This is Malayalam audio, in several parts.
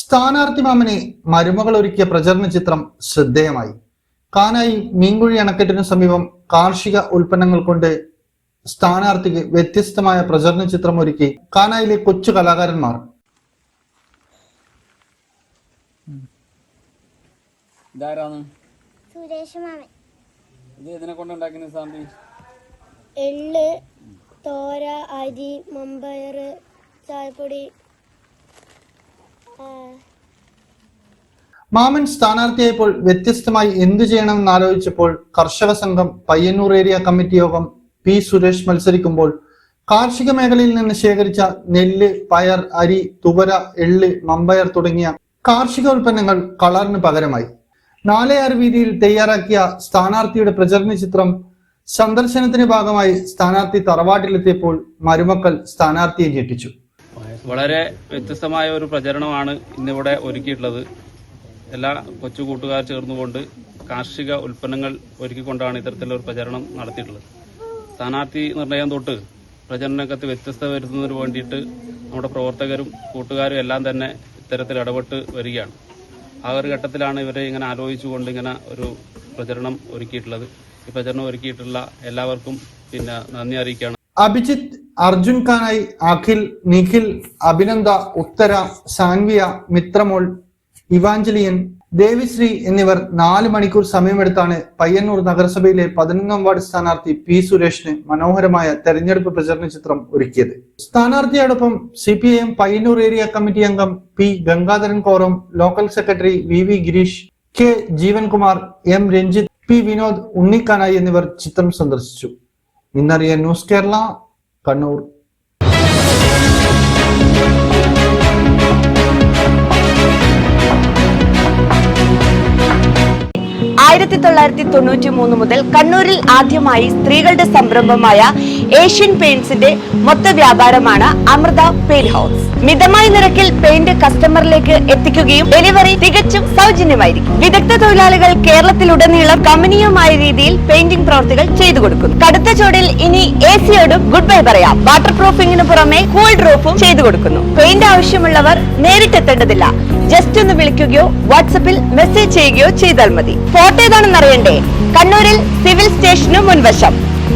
സ്ഥാനാർത്ഥി മാമനെ മരുമകൾ ഒരുക്കിയ പ്രചരണ ചിത്രം ശ്രദ്ധേയമായി. കാനായി മീൻകുഴി അണക്കെട്ടിനു സമീപം കാർഷിക ഉൽപ്പന്നങ്ങൾ കൊണ്ട് സ്ഥാനാർത്ഥിക്ക് വ്യത്യസ്തമായ പ്രചരണ ചിത്രം ഒരുക്കി കാനായിലെ കൊച്ചു കലാകാരന്മാർ. ഇതാരാണ്? സുരേഷ് മാമൻ. ഇത് ഇതിനെ കൊണ്ട് ഉണ്ടാക്കുന്ന സാമ്പി എള്ള് തോര അരി മമ്പയർ ചായപ്പൊടി. മാമൻ സ്ഥാനാർത്ഥിയായപ്പോൾ വ്യത്യസ്തമായി എന്തു ചെയ്യണമെന്ന് ആലോചിച്ചപ്പോൾ കർഷക സംഘം പയ്യന്നൂർ ഏരിയ കമ്മിറ്റി യോഗം പി സുരേഷ് മത്സരിക്കുമ്പോൾ കാർഷിക മേഖലയിൽ നിന്ന് ശേഖരിച്ച നെല്ല് പയർ അരി തുവര എള്ള് മമ്പയർ തുടങ്ങിയ കാർഷിക ഉൽപ്പന്നങ്ങൾ കളറിന് പകരമായി. നാലേ ആറ് വീതിയിൽ തയ്യാറാക്കിയ സ്ഥാനാർത്ഥിയുടെ പ്രചരണ ചിത്രം സന്ദർശനത്തിന്റെ ഭാഗമായി സ്ഥാനാർത്ഥി തറവാട്ടിലെത്തിയപ്പോൾ മരുമക്കൾ സ്ഥാനാർത്ഥിയെ ഞെട്ടിച്ചു. വളരെ വ്യത്യസ്തമായ ഒരു പ്രചരണമാണ് ഇന്നിവിടെ ഒരുക്കിയിട്ടുള്ളത്. എല്ലാ കൊച്ചു കൂട്ടുകാർ ചേർന്നുകൊണ്ട് കാർഷിക ഉൽപ്പന്നങ്ങൾ ഒരുക്കിക്കൊണ്ടാണ് ഇത്തരത്തിലൊരു പ്രചരണം നടത്തിയിട്ടുള്ളത്. സ്ഥാനാർത്ഥി നിർണയം തൊട്ട് പ്രചരണരംഗത്ത് വ്യത്യസ്തത വരുത്തുന്നതിന് വേണ്ടിയിട്ട് നമ്മുടെ പ്രവർത്തകരും കൂട്ടുകാരും എല്ലാം തന്നെ ഇത്തരത്തിൽ ഇടപെട്ട് വരികയാണ്. ആ ഒരു ഘട്ടത്തിലാണ് ഇവരെ ഇങ്ങനെ ആലോചിച്ചുകൊണ്ട് ഇങ്ങനെ ഒരു പ്രചരണം ഒരുക്കിയിട്ടുള്ളത്. ഈ പ്രചരണം ഒരുക്കിയിട്ടുള്ള എല്ലാവർക്കും പിന്നെ നന്ദി അറിയിക്കുകയാണ്. അഭിജിത്ത് അർജുൻ ഖാനായി അഖിൽ നിഖിൽ അഭിനന്ദ ഉത്തര സാൻവിയ മിത്രമോൾ ഇവാഞ്ചലിയൻ ദേവിശ്രീ എന്നിവർ നാല് മണിക്കൂർ സമയമെടുത്താണ് പയ്യന്നൂർ നഗരസഭയിലെ പതിനൊന്നാം വാർഡ് സ്ഥാനാർത്ഥി പി സുരേഷിന് മനോഹരമായ തെരഞ്ഞെടുപ്പ് പ്രചരണ ചിത്രം ഒരുക്കിയത്. സ്ഥാനാർത്ഥിയോടൊപ്പം C P I M Payyanur area committee അംഗം P Gangadharan Koram local secretary V V Gireesh K Jeevankumar M Ranjith P Vinod ഉണ്ണിക്കാനായി എന്നിവർ ചിത്രം സന്ദർശിച്ചു. ഇന്നറിയ ന്യൂസ് കേരള കണ്ണൂർ ആയിരത്തി തൊള്ളായിരത്തി തൊണ്ണൂറ്റി മൂന്ന് മുതൽ കണ്ണൂരിൽ ആദ്യമായി സ്ത്രീകളുടെ സംരംഭമായ ഏഷ്യൻ പെയിന്റ്സിന്റെ മൊത്ത വ്യാപാരമാണ് അമൃത പെയിന്റ് ഹൗസ് മിതമായ നിരക്കിൽ പെയിന്റ് കസ്റ്റമറിലേക്ക് എത്തിക്കുകയും ഡെലിവറി തികച്ചും സൗജന്യമായിരിക്കും. വിദഗ്ധ തൊഴിലാളികൾ കേരളത്തിലുടനീളം കമനീയമായ രീതിയിൽ പെയിന്റിംഗ് പ്രവർത്തികൾ ചെയ്തു കൊടുക്കും കടുത്ത ചൂടിൽ ഇനി എ സിയോടും ഗുഡ് ബൈ പറയാം. വാട്ടർ പ്രൂഫിംഗിന് പുറമെ കൂൾ ഡ്രോപ്പും ചെയ്തു കൊടുക്കുന്നു. പെയിന്റ് ആവശ്യമുള്ളവർ നേരിട്ടെത്തേണ്ടതില്ല. ജസ്റ്റ് ഒന്ന് വിളിക്കുകയോ വാട്സപ്പിൽ മെസ്സേജ് ചെയ്യുകയോ ചെയ്താൽ മതി. ഫോട്ടോ ഏതാണെന്ന് അറിയണ്ടേ? കണ്ണൂരിൽ സിവിൽ സ്റ്റേഷനു മുൻവശം.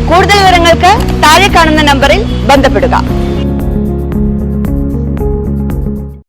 കൂടുതൽ വിവരങ്ങൾക്ക് താഴെ കാണുന്ന നമ്പറിൽ ബന്ധപ്പെടുക.